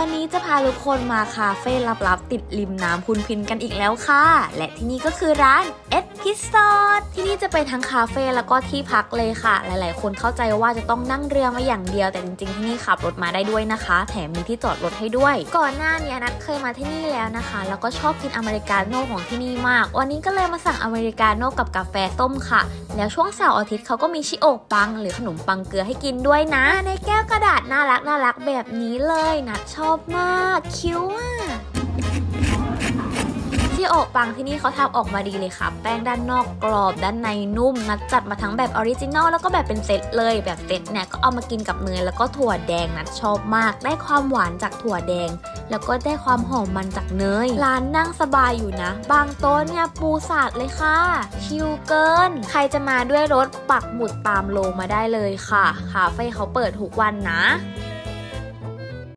วันนี้จะพาทุกคนมาคาเฟ่ลับๆ ติดริมน้ำพุนพินกันอีกแล้วค่ะ และที่นี่ก็คือร้านเอ็ดพิซซอดที่นี่จะเป็นทั้งคาเฟ่แล้วก็ที่พักเลยค่ะ หลายๆ คนเข้าใจว่าจะต้องนั่งเรือมาอย่างเดียว แต่จริงๆที่นี่ขับรถมาได้ด้วยนะคะ แถมมีที่จอดรถให้ด้วย ก่อนหน้านี้นัดเคยมาที่นี่แล้วนะคะ แล้วก็ชอบกินอเมริกาโน่ของที่นี่มาก วันนี้ก็เลยมาสั่งอเมริกาโน่กับกาแฟส้มค่ะ แล้วช่วงเสาร์อาทิตย์เขาก็มีชิโอะปัง หรือขนมปังเกลือให้กินด้วยนะ ในแก้วกระดาษน่ารักน่ารักแบบนี้เลยนัดชอบอบมากคิ้วอะที่อะปังที่นี่เขาทำออกมาดีเลยค่ะ แป้งด้านนอกกรอบด้านในนุ่มนัดจัดมาทั้งแบบออริจินอลแล้วก็แบบเป็นเซตเลยแบบเซตเนี่ยก็เอามากินกับเนยแล้วก็ถั่วแดงนัดชอบมาก ได้ความหวานจากถั่วแดง แล้วก็ได้ความหอมมันจากเนยร้านนั่งสบายอยู่นะ บางโต๊ะเนี่ยปูสาดเลยค่ะ ชิลเกิน ใครจะมาด้วยรถปักหมุดตามโลมาได้เลยค่ะคาเฟ่เขาเปิดทุกวันนะ